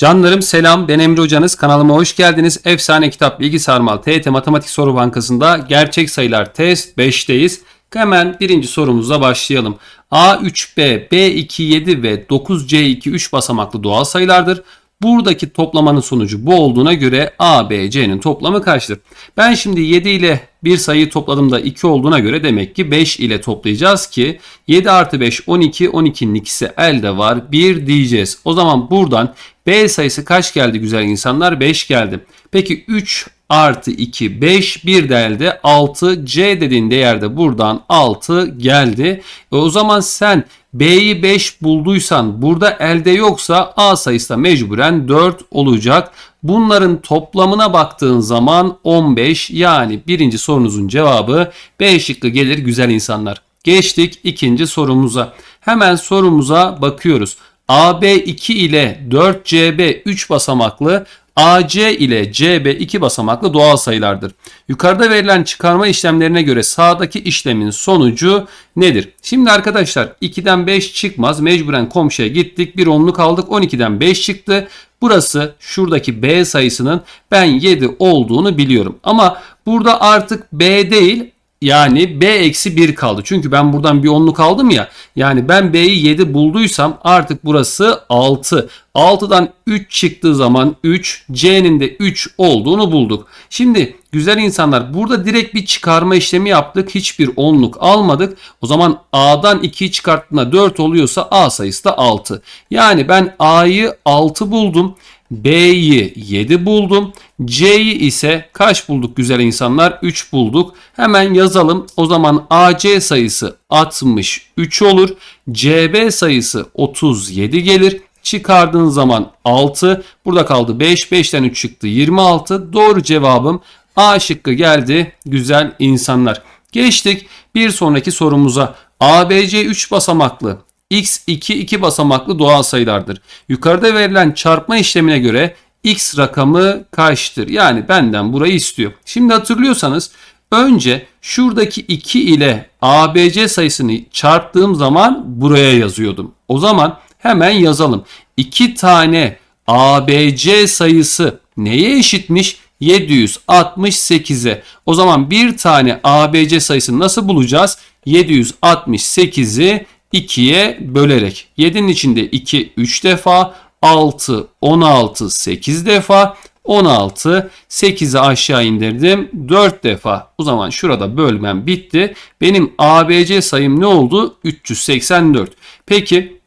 Canlarım selam ben Emre Hocanız kanalıma hoş geldiniz. Efsane Kitap Bilgi Sarmal TET Matematik Soru Bankası'nda gerçek sayılar test 5'teyiz. Hemen birinci sorumuzla başlayalım. A3B, B27 ve 9C2 3 basamaklı doğal sayılardır. Buradaki toplamanın sonucu bu olduğuna göre A, B, C'nin toplamı kaçtır? Ben şimdi 7 ile bir sayıyı topladığımda 2 olduğuna göre demek ki 5 ile toplayacağız ki 7 artı 5 12, 12'nin ikisi elde var 1 diyeceğiz. O zaman buradan B sayısı kaç geldi güzel insanlar? 5 geldi. Peki 3 artı 2 5 bir de elde 6 C dediğin değerde buradan 6 geldi. E o zaman sen B'yi 5 bulduysan burada elde yoksa A sayısı da mecburen 4 olacak. Bunların toplamına baktığın zaman 15 yani birinci sorunuzun cevabı B şıkkı gelir güzel insanlar. Geçtik ikinci sorumuza. Hemen sorumuza bakıyoruz. AB2 ile 4CB 3 basamaklı AC ile CB 2 basamaklı doğal sayılardır. Yukarıda verilen çıkarma işlemlerine göre sağdaki işlemin sonucu nedir? Şimdi arkadaşlar 2'den 5 çıkmaz. Mecburen komşuya gittik. Bir onluk aldık. 12'den 5 çıktı. Burası şuradaki B sayısının ben 7 olduğunu biliyorum. Ama burada artık B değil yani B eksi 1 kaldı. Çünkü ben buradan bir onluk aldım ya. Yani ben B'yi 7 bulduysam artık burası 6. 6'dan 3 çıktığı zaman 3. C'nin de 3 olduğunu bulduk. Şimdi güzel insanlar burada direkt bir çıkarma işlemi yaptık. Hiçbir onluk almadık. O zaman A'dan 2'yi çıkarttığında 4 oluyorsa A sayısı da 6. Yani ben A'yı 6 buldum. B'yi 7 buldum. C'yi ise kaç bulduk güzel insanlar? 3 bulduk. Hemen yazalım. O zaman AC sayısı 63 olur. CB sayısı 37 gelir. Çıkardığın zaman 6. Burada kaldı 5. 5'ten 3 çıktı 26. Doğru cevabım A şıkkı geldi güzel insanlar. Geçtik bir sonraki sorumuza. ABC 3 basamaklı x2 2 basamaklı doğal sayılardır. Yukarıda verilen çarpma işlemine göre x rakamı kaçtır? Yani benden burayı istiyor. Şimdi hatırlıyorsanız önce şuradaki 2 ile ABC sayısını çarptığım zaman buraya yazıyordum. O zaman hemen yazalım. 2 tane ABC sayısı neye eşitmiş? 768'e. O zaman bir tane ABC sayısını nasıl bulacağız? 768'i 2'ye bölerek. 7'nin içinde 2 3 defa, 6 16 8 defa, 16 8'i aşağı indirdim 4 defa. O zaman şurada bölmem bitti. Benim ABC sayım ne oldu? 384. Peki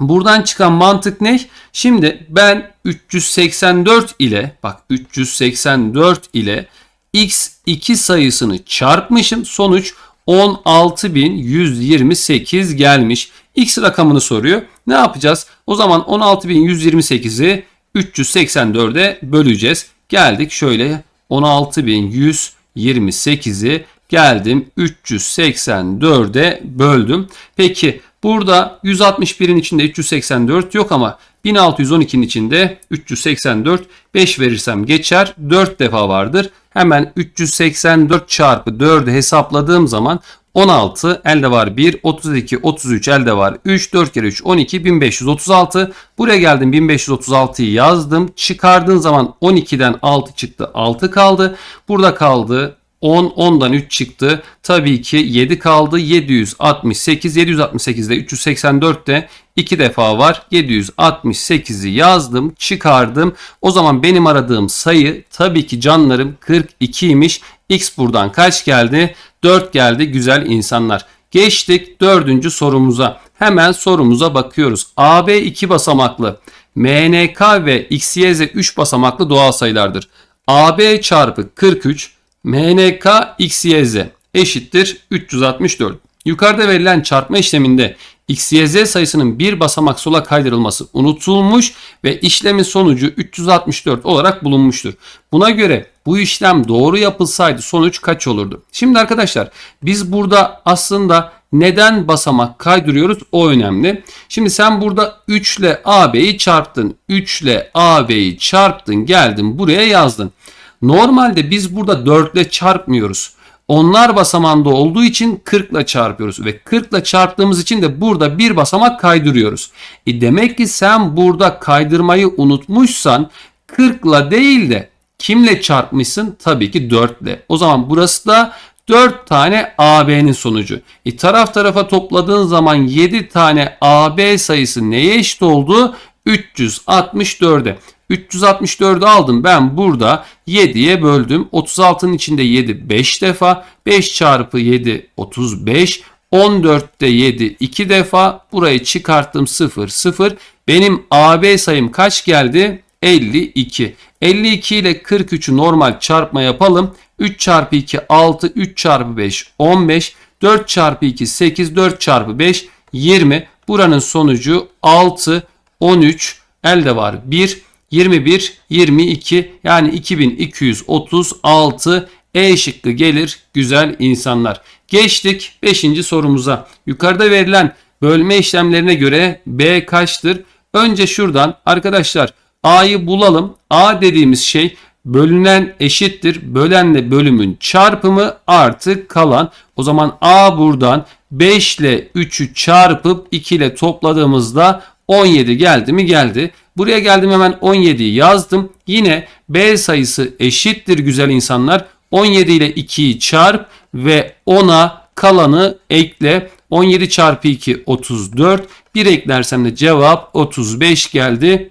Buradan çıkan mantık ne? Şimdi ben 384 ile bak 384 ile x2 sayısını çarpmışım. Sonuç 16.128 gelmiş. X rakamını soruyor. Ne yapacağız? O zaman 16.128'i 384'e böleceğiz. Geldik şöyle 16.128'i geldim 384'e böldüm. Peki burada 161'in içinde 384 yok ama 1612'nin içinde 384 5 verirsem geçer 4 defa vardır. Hemen 384 çarpı 4'ü hesapladığım zaman 16 elde var 1 32 33 elde var 3 4 kere 3 12 1536 buraya geldim 1536'yı yazdım. Çıkardığın zaman 12'den 6 çıktı 6 kaldı. Burada kaldı 10, 10'dan 3 çıktı. Tabii ki 7 kaldı. 768, 768'de 384'te 2 defa var. 768'i yazdım, çıkardım. O zaman benim aradığım sayı tabii ki canlarım 42'ymiş. X buradan kaç geldi? 4 geldi güzel insanlar. Geçtik dördüncü sorumuza. Hemen sorumuza bakıyoruz. AB 2 basamaklı. MNK ve XYZ 3 basamaklı doğal sayılardır. AB çarpı 43 MNK XYZ eşittir 364. Yukarıda verilen çarpma işleminde XYZ sayısının bir basamak sola kaydırılması unutulmuş ve işlemin sonucu 364 olarak bulunmuştur. Buna göre bu işlem doğru yapılsaydı sonuç kaç olurdu? Şimdi arkadaşlar biz burada aslında neden basamak kaydırıyoruz o önemli. Şimdi sen burada 3 ile AB'yi çarptın. 3 ile AB'yi çarptın geldin buraya yazdın. Normalde biz burada 4 ile çarpmıyoruz. onlar basamağında olduğu için 40 ile çarpıyoruz ve 40 ile çarptığımız için de burada bir basamak kaydırıyoruz. E demek ki sen burada kaydırmayı unutmuşsan 40 ile değil de kimle çarpmışsın? Tabii ki 4 ile. O zaman burası da 4 tane AB'nin sonucu. E taraf tarafa topladığın zaman 7 tane AB sayısı neye eşit oldu? 364'e. 364'ü aldım ben burada 7'ye böldüm. 36'nın içinde 7 5 defa. 5 çarpı 7 35. 14'te 7 2 defa. Burayı çıkarttım 0 0. Benim AB sayım kaç geldi? 52. 52 ile 43'ü normal çarpma yapalım. 3 çarpı 2 6, 3 çarpı 5 15, 4 çarpı 2 8, 4 çarpı 5 20. Buranın sonucu 6, 13, elde var 1, 21, 22 yani 2236 E şıkkı gelir güzel insanlar. Geçtik 5. sorumuza. Yukarıda verilen bölme işlemlerine göre B kaçtır? Önce şuradan arkadaşlar A'yı bulalım. A dediğimiz şey bölünen eşittir. Bölenle bölümün çarpımı artı kalan. O zaman A buradan 5 ile 3'ü çarpıp 2 ile topladığımızda 17 geldi mi geldi. Buraya geldim hemen 17'yi yazdım. Yine B sayısı eşittir güzel insanlar. 17 ile 2'yi çarp ve 10'a kalanı ekle. 17 çarpı 2 34. Bir eklersem de cevap 35 geldi.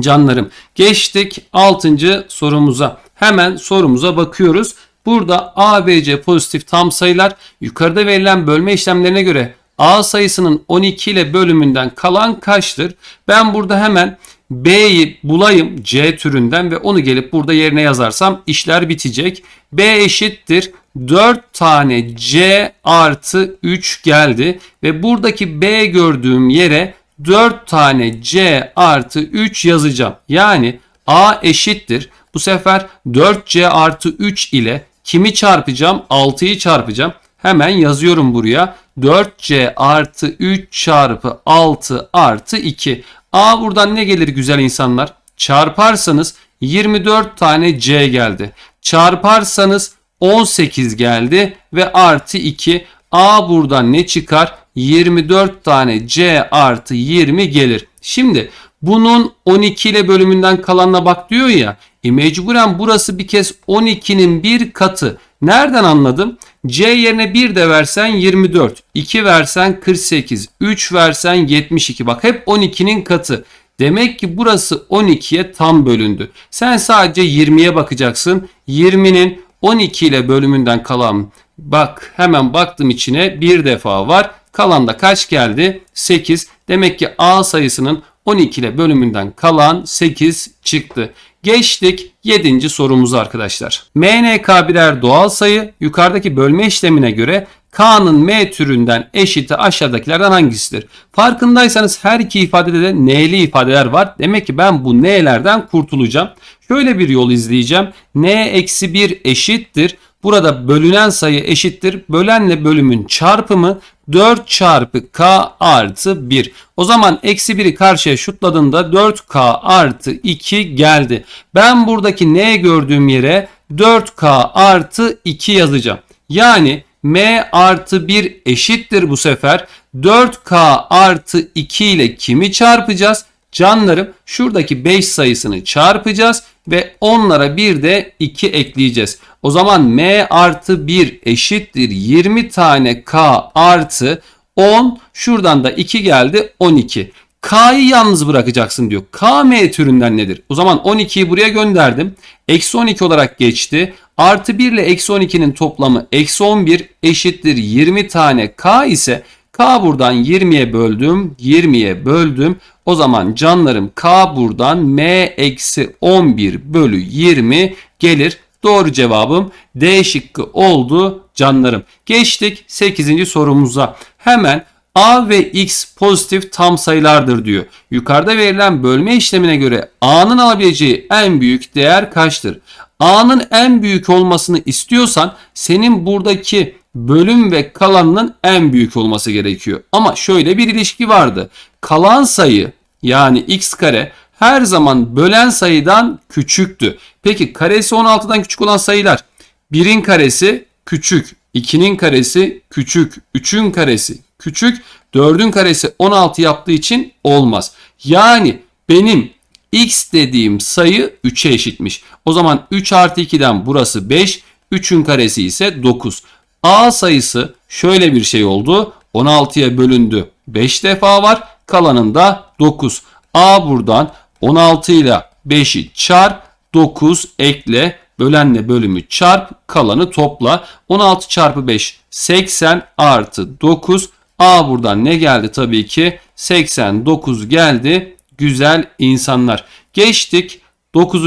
Canlarım geçtik 6. sorumuza. Hemen sorumuza bakıyoruz. Burada A, B, C pozitif tam sayılar yukarıda verilen bölme işlemlerine göre A sayısının 12 ile bölümünden kalan kaçtır? Ben burada hemen B'yi bulayım C türünden ve onu gelip burada yerine yazarsam işler bitecek. B eşittir 4 tane C artı 3 geldi ve buradaki B gördüğüm yere 4 tane C artı 3 yazacağım. Yani A eşittir. Bu sefer 4C artı 3 ile kimi çarpacağım? 6'yı çarpacağım. Hemen yazıyorum buraya. 4C artı 3 çarpı 6 artı 2. A buradan ne gelir güzel insanlar? Çarparsanız 24 tane C geldi. Çarparsanız 18 geldi ve artı 2. A buradan ne çıkar? 24 tane C artı 20 gelir. Şimdi bunun 12 ile bölümünden kalanına bak diyor ya. E mecburen burası bir kez 12'nin bir katı. Nereden anladım? C yerine 1 de versen 24, 2 versen 48, 3 versen 72. Bak hep 12'nin katı. Demek ki burası 12'ye tam bölündü. Sen sadece 20'ye bakacaksın. 20'nin 12 ile bölümünden kalan bak hemen baktım içine bir defa var. Kalanda kaç geldi? 8. Demek ki A sayısının 12 ile bölümünden kalan 8 çıktı. Geçtik 7. sorumuza arkadaşlar. MNK birer doğal sayı yukarıdaki bölme işlemine göre K'nın M türünden eşiti aşağıdakilerden hangisidir? Farkındaysanız her iki ifadede de N'li ifadeler var. Demek ki ben bu N'lerden kurtulacağım. Şöyle bir yol izleyeceğim. N-1 eşittir. Burada bölünen sayı eşittir. Bölenle bölümün çarpımı 4 çarpı k artı 1. O zaman eksi 1'i karşıya şutladığında 4k artı 2 geldi. Ben buradaki n gördüğüm yere 4k artı 2 yazacağım. Yani m artı 1 eşittir bu sefer. 4k artı 2 ile kimi çarpacağız? Canlarım şuradaki 5 sayısını çarpacağız ve onlara bir de 2 ekleyeceğiz. O zaman m artı 1 eşittir 20 tane k artı 10 şuradan da 2 geldi 12. K'yı yalnız bırakacaksın diyor. K M türünden nedir? O zaman 12'yi buraya gönderdim. Eksi 12 olarak geçti. Artı 1 ile eksi 12'nin toplamı eksi 11 eşittir 20 tane K ise K buradan 20'ye böldüm. 20'ye böldüm. O zaman canlarım K buradan M eksi 11 bölü 20 gelir. Doğru cevabım D şıkkı oldu canlarım. Geçtik 8. sorumuza. Hemen A ve X pozitif tam sayılardır diyor. Yukarıda verilen bölme işlemine göre A'nın alabileceği en büyük değer kaçtır? A'nın en büyük olmasını istiyorsan senin buradaki bölüm ve kalanının en büyük olması gerekiyor. Ama şöyle bir ilişki vardı. Kalan sayı yani x kare her zaman bölen sayıdan küçüktü. Peki karesi 16'dan küçük olan sayılar 1'in karesi küçük, 2'nin karesi küçük, 3'ün karesi küçük, 4'ün karesi 16 yaptığı için olmaz. Yani benim x dediğim sayı 3'e eşitmiş. O zaman 3 artı 2'den burası 5, 3'ün karesi ise 9. A sayısı şöyle bir şey oldu. 16'ya bölündü. 5 defa var. Kalanında 9. A buradan 16 ile 5'i çarp 9 ekle bölenle bölümü çarp kalanı topla. 16 çarpı 5 80 artı 9. A buradan ne geldi tabii ki 89 geldi. Güzel insanlar. Geçtik 9.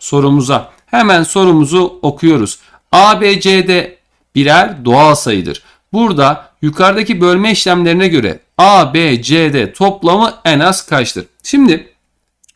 sorumuza. Hemen sorumuzu okuyoruz. A, B, C, D birer doğal sayıdır. Burada yukarıdaki bölme işlemlerine göre A, B, C, D toplamı en az kaçtır? Şimdi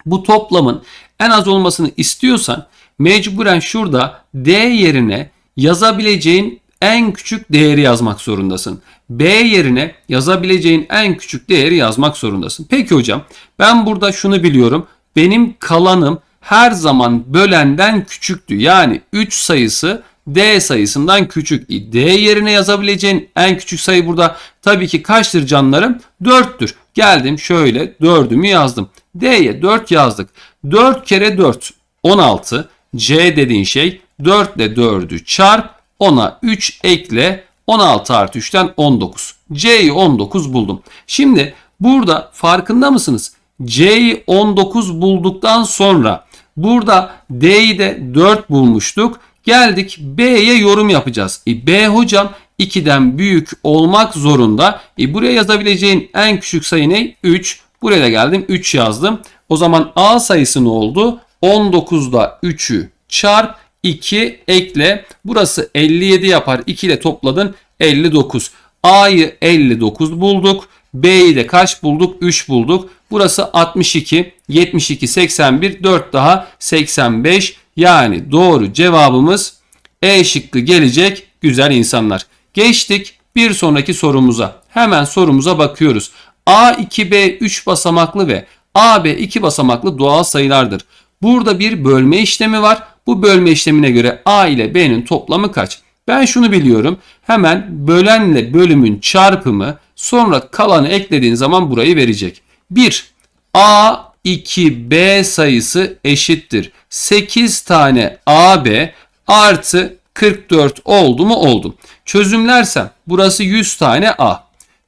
bu toplamın en az olmasını istiyorsan mecburen şurada D yerine yazabileceğin en küçük değeri yazmak zorundasın. B yerine yazabileceğin en küçük değeri yazmak zorundasın. Peki hocam ben burada şunu biliyorum. Benim kalanım her zaman bölenden küçüktü. Yani 3 sayısı D sayısından küçük. E, D yerine yazabileceğin en küçük sayı burada tabii ki kaçtır canlarım? 4'tür. Geldim şöyle 4'ümü yazdım. D'ye 4 yazdık. 4 kere 4 16. C dediğin şey 4 ile 4'ü çarp ona 3 ekle 16 artı 3'ten 19. C'yi 19 buldum. Şimdi burada farkında mısınız? C'yi 19 bulduktan sonra burada D'yi de 4 bulmuştuk. Geldik B'ye yorum yapacağız. E, B hocam 2'den büyük olmak zorunda. E, buraya yazabileceğin en küçük sayı ne? 3. Buraya da geldim 3 yazdım. O zaman A sayısı ne oldu? 19'da 3'ü çarp 2 ekle. Burası 57 yapar. 2 ile topladın 59. A'yı 59 bulduk. B'yi de kaç bulduk? 3 bulduk. Burası 62, 72, 81, 4 daha 85. Yani doğru cevabımız E şıkkı gelecek güzel insanlar. Geçtik bir sonraki sorumuza. Hemen sorumuza bakıyoruz. A2B 3 basamaklı ve AB 2 basamaklı doğal sayılardır. Burada bir bölme işlemi var. Bu bölme işlemine göre A ile B'nin toplamı kaç? Ben şunu biliyorum. Hemen bölenle bölümün çarpımı sonra kalanı eklediğin zaman burayı verecek. 1. A 2B sayısı eşittir. 8 tane AB artı 44 oldu mu oldu. Çözümlersem burası 100 tane A.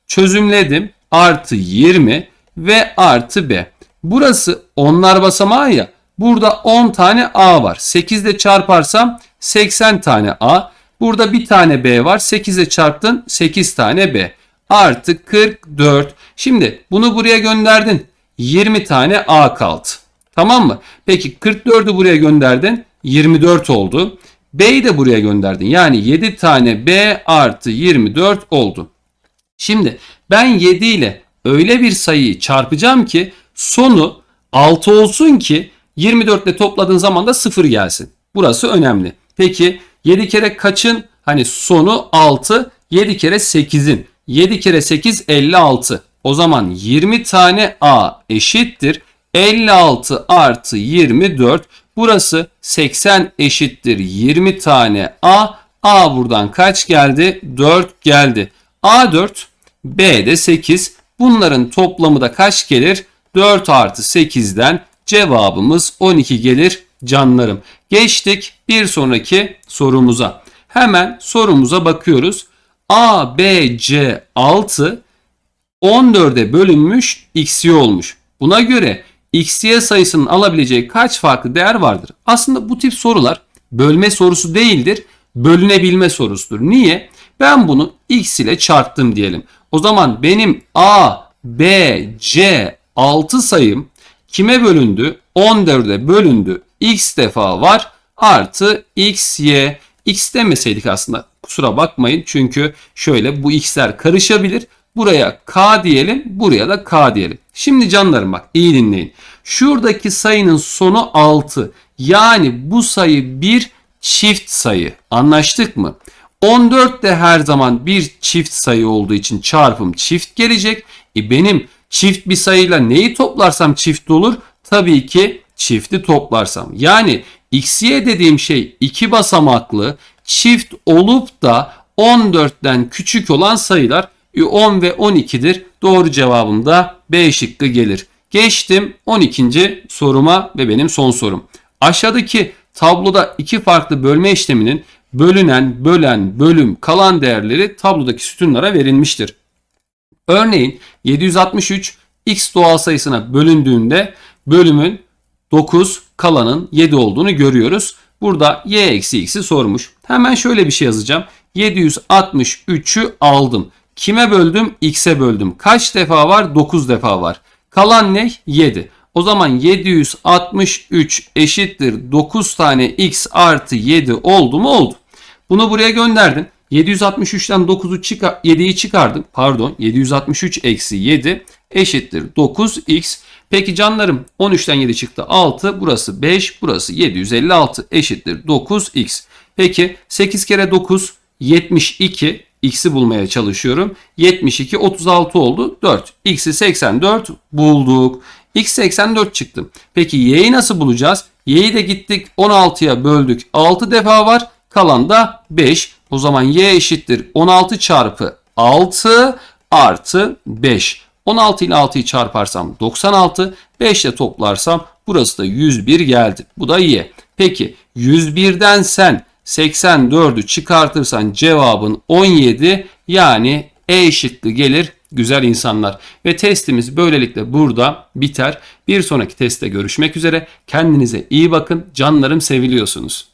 Çözümledim artı 20 ve artı B. Burası onlar basamağı ya. Burada 10 tane A var. 8 ile çarparsam 80 tane A. Burada bir tane B var. 8 ile çarptın 8 tane B. Artı 44. Şimdi bunu buraya gönderdin. 20 tane A kaldı. Tamam mı? Peki 44'ü buraya gönderdin. 24 oldu. B'yi de buraya gönderdin. Yani 7 tane B artı 24 oldu. Şimdi ben 7 ile öyle bir sayıyı çarpacağım ki sonu 6 olsun ki 24 ile topladığın zaman da 0 gelsin. Burası önemli. Peki 7 kere kaçın? Hani sonu 6. 7 kere 8'in. 7 kere 8 56. O zaman 20 tane A eşittir. 56 artı 24. Burası 80 eşittir 20 tane A. A buradan kaç geldi? 4 geldi. A4, B de 8. Bunların toplamı da kaç gelir? 4 artı 8'den cevabımız 12 gelir canlarım. Geçtik bir sonraki sorumuza. Hemen sorumuza bakıyoruz. A, B, C 6 14'e bölünmüş x'ye olmuş. Buna göre x'ye sayısının alabileceği kaç farklı değer vardır? Aslında bu tip sorular bölme sorusu değildir, bölünebilme sorusudur. Niye? Ben bunu x ile çarptım diyelim. O zaman benim a, b, c 6 sayım kime bölündü? 14'e bölündü. x defa var artı x, y. x demeseydik aslında kusura bakmayın. Çünkü şöyle bu x'ler karışabilir. Buraya k diyelim, buraya da k diyelim. Şimdi canlarım bak iyi dinleyin. Şuradaki sayının sonu 6. Yani bu sayı bir çift sayı. Anlaştık mı? 14 de her zaman bir çift sayı olduğu için çarpım çift gelecek. E benim çift bir sayıyla neyi toplarsam çift olur? Tabii ki çifti toplarsam. Yani xy dediğim şey iki basamaklı çift olup da 14'ten küçük olan sayılar 10 ve 12'dir. Doğru cevabım da B şıkkı gelir. Geçtim 12. soruma ve benim son sorum. Aşağıdaki tabloda iki farklı bölme işleminin bölünen, bölen, bölüm, kalan değerleri tablodaki sütunlara verilmiştir. Örneğin 763 x doğal sayısına bölündüğünde bölümün 9 kalanın 7 olduğunu görüyoruz. Burada y eksi x'i sormuş. Hemen şöyle bir şey yazacağım. 763'ü aldım. Kime böldüm? X'e böldüm. Kaç defa var? 9 defa var. Kalan ne? 7. O zaman 763 eşittir 9 tane x artı 7 oldu mu? Oldu. Bunu buraya gönderdin. 763'ten 9'u çıkar, 7'yi çıkardım. Pardon 763 eksi 7 eşittir 9x. Peki canlarım 13'ten 7 çıktı 6. Burası 5. Burası 756 eşittir 9x. Peki 8 kere 9 72. X'i bulmaya çalışıyorum. 72 36 oldu. 4. X'i 84 bulduk. X 84 çıktı. Peki Y'yi nasıl bulacağız? Y'yi de gittik 16'ya böldük. 6 defa var. Kalan da 5. O zaman Y eşittir 16 çarpı 6 artı 5. 16 ile 6'yı çarparsam 96. 5 ile toplarsam burası da 101 geldi. Bu da Y. Peki 101'den sen 84'ü çıkartırsan cevabın 17 yani E şıkkı gelir güzel insanlar. Ve testimiz böylelikle burada biter. Bir sonraki testte görüşmek üzere. Kendinize iyi bakın. Canlarım seviliyorsunuz.